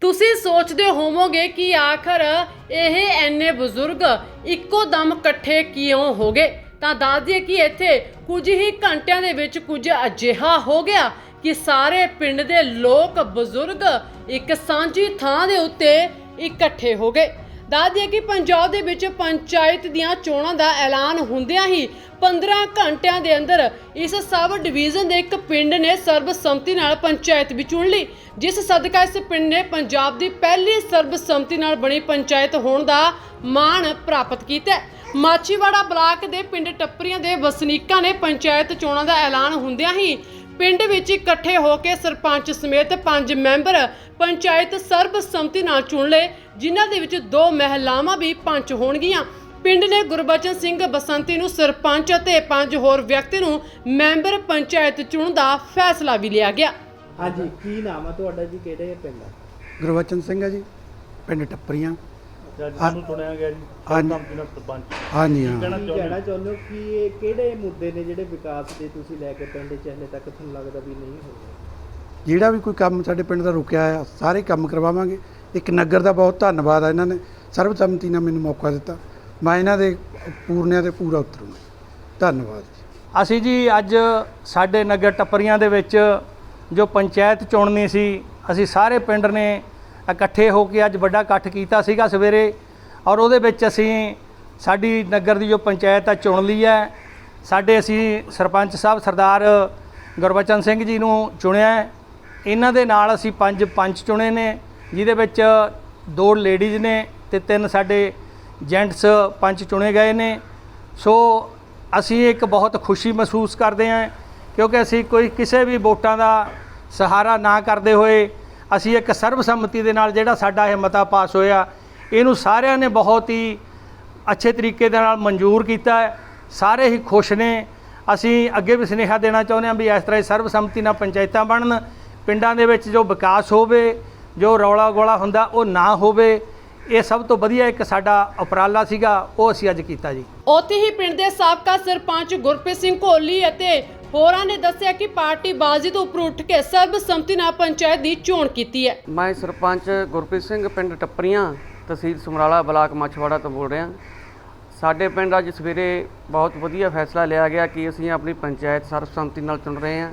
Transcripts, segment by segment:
ਤੁਸੀਂ ਸੋਚਦੇ ਹੋਵੋਗੇ ਕਿ ਆਖਰ ਇਹ ਐਨੇ ਬਜ਼ੁਰਗ ਇੱਕੋ ਦਮ ਇਕੱਠੇ ਕਿਉਂ ਹੋ ਗਏ? ਤਾਂ ਦੱਸ ਦਈਏ ਕਿ ਇੱਥੇ ਕੁਝ ਹੀ ਘੰਟਿਆਂ ਦੇ ਵਿੱਚ ਕੁਝ ਅਜਿਹਾ ਹੋ ਗਿਆ ਕਿ ਸਾਰੇ ਪਿੰਡ ਦੇ ਲੋਕ ਬਜ਼ੁਰਗ ਇੱਕ ਸਾਂਝੀ ਥਾਂ ਦੇ ਉੱਤੇ ਇਕੱਠੇ ਹੋ ਗਏ। ਦੱਸ ਦਈਏ ਕਿ ਪੰਜਾਬ ਦੇ ਵਿੱਚ ਪੰਚਾਇਤ ਦੀਆਂ ਚੋਣਾਂ ਦਾ ਐਲਾਨ ਹੁੰਦਿਆਂ ਹੀ 15 ਘੰਟਿਆਂ ਦੇ ਅੰਦਰ ਇਸ ਸਬ ਡਿਵੀਜ਼ਨ ਦੇ ਇੱਕ ਪਿੰਡ ਨੇ ਸਰਬਸੰਮਤੀ ਨਾਲ ਪੰਚਾਇਤ ਵੀ ਚੁਣ ਲਈ, ਜਿਸ ਸਦਕਾ ਇਸ ਪਿੰਡ ਨੇ ਪੰਜਾਬ ਦੀ ਪਹਿਲੀ ਸਰਬਸੰਮਤੀ ਨਾਲ ਬਣੀ ਪੰਚਾਇਤ ਹੋਣ ਦਾ ਮਾਣ ਪ੍ਰਾਪਤ ਕੀਤਾ ਹੈ। ਮਾਚੀਵਾੜਾ ਬਲਾਕ ਦੇ ਪਿੰਡ ਟੱਪਰੀਆਂ ਦੇ ਵਸਨੀਕਾਂ ਨੇ ਪੰਚਾਇਤ ਚੋਣਾਂ ਦਾ ਐਲਾਨ ਹੁੰਦਿਆਂ ਹੀ ਪਿੰਡ ਵਿੱਚ ਇਕੱਠੇ ਹੋ ਕੇ ਸਰਪੰਚ ਸਮੇਤ ਪੰਜ ਮੈਂਬਰ ਪੰਚਾਇਤ ਸਰਬਸੰਮਤੀ ਨਾਲ ਚੁਣ ਲਏ ਜਿਨ੍ਹਾਂ ਦੇ ਵਿੱਚ ਦੋ ਮਹਿਲਾਵਾਂ ਵੀ ਪੰਚ ਹੋਣਗੀਆਂ। ਪਿੰਡ ਨੇ ਗੁਰਬਚਨ ਸਿੰਘ ਬਸੰਤੀ ਨੂੰ ਸਰਪੰਚ ਅਤੇ ਪੰਜ ਹੋਰ ਵਿਅਕਤੀ ਨੂੰ ਮੈਂਬਰ ਪੰਚਾਇਤ ਚੁਣਨ ਦਾ ਫੈਸਲਾ ਵੀ ਲਿਆ ਗਿਆ। ਹਾਂਜੀ ਕੀ ਨਾਮ ਆ ਤੁਹਾਡਾ ਜੀ? ਕਿਹੜੇ ਪਿੰਡ ਗੁਰਵਚਨ ਸਿੰਘ ਹੈ ਜੀ ਪਿੰਡ ਟੱਪਰੀਆਂ। ਜੱਜ ਨੂੰ ਚੁਣਿਆ ਗਿਆ ਜੀ ਹਾਂਜੀ। ਸਰਪੰਚ ਨਾਲ ਸਰਪੰਚ। ਹਾਂਜੀ ਹਾਂ। ਕਹਿਣਾ ਕੀ ਚਾਹੁੰਦੇ ਕਹਿਣਾ ਚਾਹੁੰਦੇ ਹੋ ਕਿ ਇਹ ਕਿਹੜੇ ਮੁੱਦੇ ਨੇ ਜਿਹੜੇ ਵਿਕਾਸ ਦੇ ਤੁਸੀਂ ਲੈ ਕੇ ਪਿੰਡ 'ਚ ਹਲੇ ਤੱਕ ਤੁਹਾਨੂੰ ਲੱਗਦਾ ਵੀ ਨਹੀਂ ਹੋਏ? ਜਿਹੜਾ ਵੀ ਕੋਈ ਕੰਮ ਸਾਡੇ ਪਿੰਡ ਦਾ ਰੁਕਿਆ ਆ ਸਾਰੇ ਕੰਮ ਕਰਵਾਵਾਂਗੇ। ਇੱਕ ਨਗਰ ਦਾ ਬਹੁਤ ਧੰਨਵਾਦ ਆ ਇਹਨਾਂ ਨੇ। ਸਰਬਸੰਮਤੀ ਨਾਲ ਮੈਨੂੰ ਮੌਕਾ ਦਿੱਤਾ। ਮੈਂ ਇਹਨਾਂ ਦੇ ਪੂਰਨਿਆਂ ਤੇ ਪੂਰਾ ਉਤਰੂੰਗਾ। ਧੰਨਵਾਦ ਜੀ। ਅਸੀਂ ਜੀ ਅੱਜ ਸਾਡੇ ਨਗਰ ਟੱਪਰੀਆਂ ਦੇ ਵਿੱਚ ਜੋ ਪੰਚਾਇਤ ਚੁਣਨੀ ਸੀ ਅਸੀਂ ਸਾਰੇ ਪਿੰਡ ਨੇ ਇਕੱਠੇ ਹੋ ਕੇ ਅੱਜ ਵੱਡਾ ਇਕੱਠ ਕੀਤਾ ਸੀਗਾ ਸਵੇਰੇ ਔਰ ਉਹਦੇ ਵਿੱਚ ਅਸੀਂ ਸਾਡੀ ਨਗਰ ਦੀ ਜੋ ਪੰਚਾਇਤ ਆ, ਚੁਣ ਲਈ ਹੈ। ਸਾਡੇ ਅਸੀਂ ਸਰਪੰਚ ਸਾਹਿਬ ਸਰਦਾਰ ਗੁਰਬਚਨ ਸਿੰਘ ਜੀ ਨੂੰ ਚੁਣਿਆ ਇਹਨਾਂ ਦੇ ਨਾਲ ਅਸੀਂ ਪੰਜ ਪੰਚ ਚੁਣੇ ਨੇ, ਜਿਹਦੇ ਵਿੱਚ ਦੋ ਲੇਡੀਜ਼ ਨੇ ਤੇ ਤਿੰਨ ਸਾਡੇ ਜੈਂਟਸ ਪੰਚ ਚੁਣੇ ਗਏ ਨੇ। ਸੋ ਅਸੀਂ ਇੱਕ ਬਹੁਤ ਖੁਸ਼ੀ ਮਹਿਸੂਸ ਕਰਦੇ ਹਾਂ, ਕਿਉਂਕਿ ਅਸੀਂ ਕੋਈ ਕਿਸੇ ਵੀ ਵੋਟਾਂ ਦਾ ਸਹਾਰਾ ਨਾ ਕਰਦੇ ਹੋਏ ਅਸੀਂ ਇੱਕ ਸਰਬਸੰਮਤੀ ਦੇ ਨਾਲ ਜਿਹੜਾ ਸਾਡਾ ਇਹ ਮਤਾ ਪਾਸ ਹੋਇਆ, ਇਹਨੂੰ ਸਾਰਿਆਂ ਨੇ ਬਹੁਤ ਹੀ ਅੱਛੇ ਤਰੀਕੇ ਦੇ ਨਾਲ ਮਨਜ਼ੂਰ ਕੀਤਾ ਹੈ। ਸਾਰੇ ਹੀ ਖੁਸ਼ ਨੇ। ਅਸੀਂ ਅੱਗੇ ਵੀ ਸੁਨੇਹਾ ਦੇਣਾ ਚਾਹੁੰਦੇ ਹਾਂ ਵੀ ਇਸ ਤਰ੍ਹਾਂ ਹੀ ਸਰਬਸੰਮਤੀ ਨਾਲ ਪੰਚਾਇਤਾਂ ਬਣਨ, ਪਿੰਡਾਂ ਦੇ ਵਿੱਚ ਜੋ ਵਿਕਾਸ ਹੋਵੇ, ਜੋ ਰੌਲਾ ਗੋਲਾ ਹੁੰਦਾ, ਉਹ ਨਾ ਹੋਵੇ। ਇਹ ਸਭ ਤੋਂ ਵਧੀਆ ਇੱਕ ਸਾਡਾ ਉਪਰਾਲਾ ਸੀਗਾ, ਉਹ ਅਸੀਂ ਅੱਜ ਕੀਤਾ ਜੀ। ਉੱਥੇ ਹੀ ਪਿੰਡ ਦੇ ਸਾਬਕਾ ਸਰਪੰਚ ਗੁਰਪ੍ਰੀਤ ਸਿੰਘ ਕੋਹਲੀ ਅਤੇ ਹੋਰਾਂ ਨੇ ਦੱਸਿਆ ਕਿ ਪਾਰਟੀ ਬਾਜ਼ੀ ਤੋਂ ਉੱਪਰ ਉੱਠ ਕੇ ਸਰਬਸੰਮਤੀ ਨਾਲ ਪੰਚਾਇਤ ਦੀ ਚੋਣ ਕੀਤੀ ਹੈ। ਮੈਂ ਸਰਪੰਚ ਗੁਰਪ੍ਰੀਤ ਸਿੰਘ ਪਿੰਡ ਟੱਪਰੀਆਂ, ਤਹਿਸੀਲ ਸਮਰਾਲਾ, ਬਲਾਕ ਮਛਵਾੜਾ ਤੋਂ ਬੋਲ ਰਿਹਾ। ਸਾਡੇ ਪਿੰਡ ਅੱਜ ਸਵੇਰੇ ਬਹੁਤ ਵਧੀਆ ਫੈਸਲਾ ਲਿਆ ਗਿਆ ਕਿ ਅਸੀਂ ਆਪਣੀ ਪੰਚਾਇਤ ਸਰਬਸੰਮਤੀ ਨਾਲ ਚੁਣ ਰਹੇ ਹਾਂ।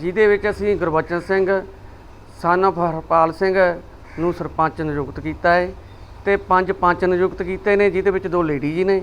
ਜਿਹਦੇ ਵਿੱਚ ਅਸੀਂ ਗੁਰਬਚਨ ਸਿੰਘ ਸਨ of ਹਰਪਾਲ ਸਿੰਘ ਨੂੰ ਸਰਪੰਚ ਨਿਯੁਕਤ ਕੀਤਾ ਹੈ ਤੇ ਪੰਜ ਪੰਚ ਨਿਯੁਕਤ ਕੀਤੇ ਨੇ, ਜਿਹਦੇ ਵਿੱਚ ਦੋ ਲੇਡੀਜ਼ ਨੇ।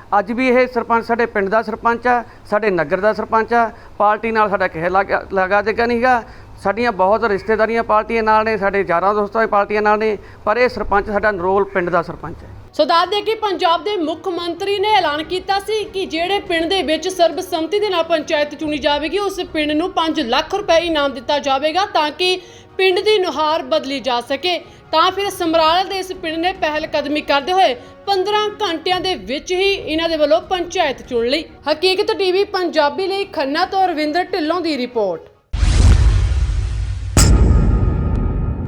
ਅੱਜ ਵੀ ਇਹ ਸਰਪੰਚ ਸਾਡੇ ਪਿੰਡ ਦਾ ਸਰਪੰਚ ਆ, ਸਾਡੇ ਨਗਰ ਦਾ ਸਰਪੰਚ ਆ, ਪਾਰਟੀ ਨਾਲ ਸਾਡਾ ਕਿਸੇ ਲਗਾ ਲਗਾ ਦੇਗਾ ਨਹੀਂਗਾ ਸਾਡੀਆਂ ਬਹੁਤ ਰਿਸ਼ਤੇਦਾਰੀਆਂ ਪਾਰਟੀਆਂ ਨਾਲ ਨੇ, ਸਾਡੇ ਯਾਰਾਂ ਦੋਸਤਾਂ ਦੀ ਪਾਰਟੀਆਂ ਨਾਲ ਨੇ, ਪਰ ਇਹ ਸਰਪੰਚ ਸਾਡਾ ਨਰੋਲ ਪਿੰਡ ਦਾ ਸਰਪੰਚ ਹੈ। ਸੋ ਦੱਸ ਦਈਏ ਕਿ ਪੰਜਾਬ ਦੇ ਮੁੱਖ ਮੰਤਰੀ ਨੇ ਐਲਾਨ ਕੀਤਾ ਸੀ ਕਿ ਜਿਹੜੇ ਪਿੰਡ ਦੇ ਵਿੱਚ ਸਰਬਸੰਮਤੀ ਦੇ ਨਾਲ ਪੰਚਾਇਤ ਚੁਣੀ ਜਾਵੇਗੀ, ਉਸ ਪਿੰਡ ਨੂੰ 5 ਲੱਖ ਰੁਪਏ ਇਨਾਮ ਦਿੱਤਾ ਜਾਵੇਗਾ ਤਾਂ ਕਿ ਪਿੰਡ ਦੀ ਨੁਹਾਰ ਬਦਲੀ ਜਾ ਸਕੇ। ਤਾਂ ਫਿਰ ਸਮਰਾਲਾ ਦੇ ਇਸ ਪਿੰਡ ਨੇ ਪਹਿਲ ਕਦਮੀ ਕਰਦੇ ਹੋਏ 15 ਘੰਟਿਆਂ ਦੇ ਵਿੱਚ ਹੀ ਇਹਨਾਂ ਦੇ ਵੱਲੋਂ ਪੰਚਾਇਤ ਚੁਣ ਲਈ। ਹਕੀਕਤ ਟੀਵੀ ਪੰਜਾਬੀ ਲਈ ਖੰਨਾ ਤੋਂ ਰਵਿੰਦਰ ਢਿੱਲੋਂ ਦੀ ਰਿਪੋਰਟ।